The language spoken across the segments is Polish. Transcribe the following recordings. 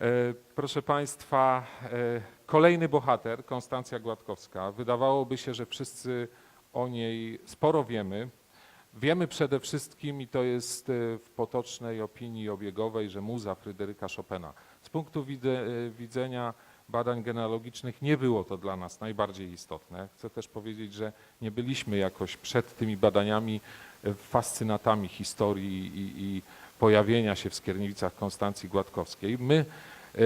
E, Proszę Państwa, e, kolejny bohater, Konstancja Gładkowska. Wydawałoby się, że wszyscy o niej sporo wiemy. Wiemy przede wszystkim, i to jest e, w potocznej opinii obiegowej, że muza Fryderyka Chopina. Z punktu widzenia badań genealogicznych nie było to dla nas najbardziej istotne. Chcę też powiedzieć, że nie byliśmy jakoś przed tymi badaniami fascynatami historii i, i pojawienia się w Skierniewicach Konstancji Gładkowskiej. My e,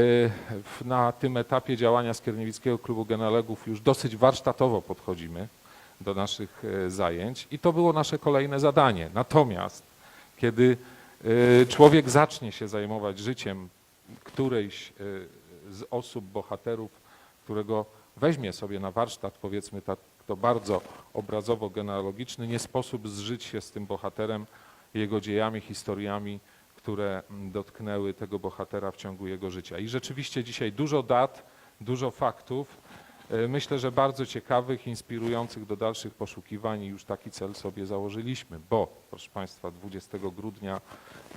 na tym etapie działania Skierniewickiego Klubu Genealogów już dosyć warsztatowo podchodzimy do naszych e, zajęć i to było nasze kolejne zadanie. Natomiast kiedy e, człowiek zacznie się zajmować życiem którejś z osób, bohaterów, którego weźmie sobie na warsztat, powiedzmy tak, to bardzo obrazowo-genealogiczny, nie sposób zżyć się z tym bohaterem, jego dziejami, historiami, które mm, dotknęły tego bohatera w ciągu jego życia. I rzeczywiście dzisiaj dużo dat, dużo faktów, e, myślę, że bardzo ciekawych, inspirujących do dalszych poszukiwań i już taki cel sobie założyliśmy, bo proszę Państwa 20 grudnia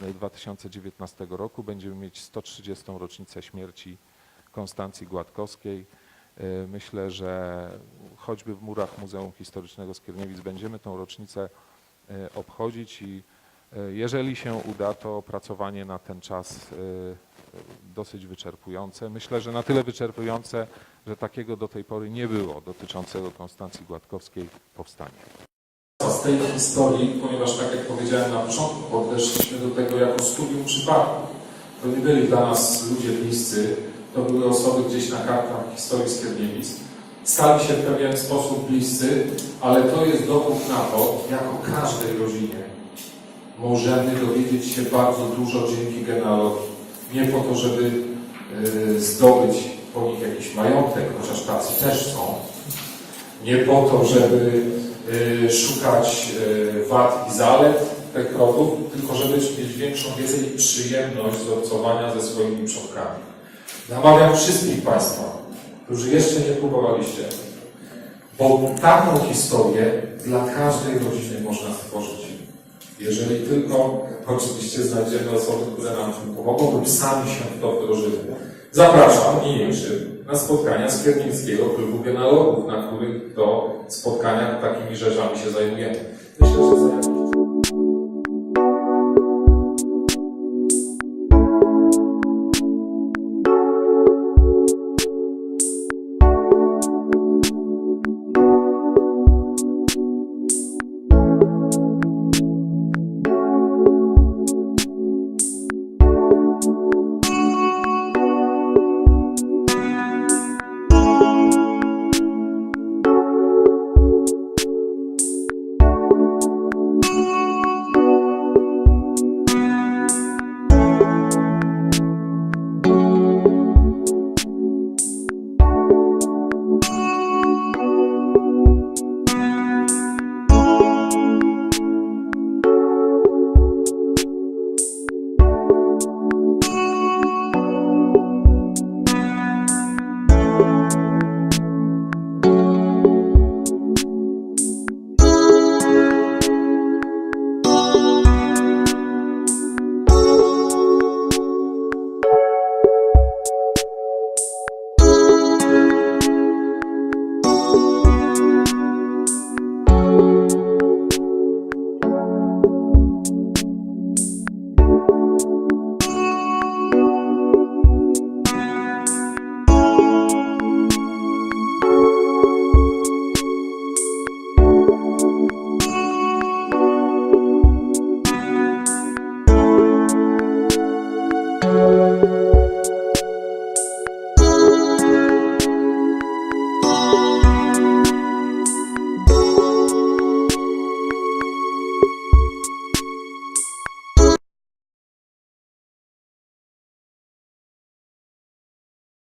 e, 2019 roku będziemy mieć 130. rocznicę śmierci Konstancji Gładkowskiej. E, Myślę, że choćby w murach Muzeum Historycznego Skierniewic będziemy tą rocznicę e, obchodzić i e, jeżeli się uda, to opracowanie na ten czas e, dosyć wyczerpujące. Myślę, że na tyle wyczerpujące, że takiego do tej pory nie było dotyczącego Konstancji Gładkowskiej powstanie. z tej historii, ponieważ tak jak powiedziałem na początku, podeszliśmy do tego jako studium przypadków. To nie byli dla nas ludzie bliscy, to były osoby gdzieś na kartach historii Skierniewic. Stali się w pewien sposób bliscy, ale to jest dowód na to, jako każdej rodzinie możemy dowiedzieć się bardzo dużo dzięki genealogii. Nie po to, żeby y, zdobyć po nich jakiś majątek, chociaż tacy też są, nie po to, żeby y, szukać y, wad i zalet tych rodów, tylko żeby mieć większą wiedzę i przyjemność z obcowania ze swoimi przodkami. Namawiam wszystkich Państwa, którzy jeszcze nie próbowaliście, bo taką historię dla każdej rodziny można stworzyć. Jeżeli tylko oczywiście znajdziemy osoby, które nam tym pomogą lub sami się w to wdrożymy. Zapraszam niniejszym na spotkania Skierniewskiego Klubu Genealogów, na których to spotkaniach takimi rzeczami się zajmujemy. Myślę, że za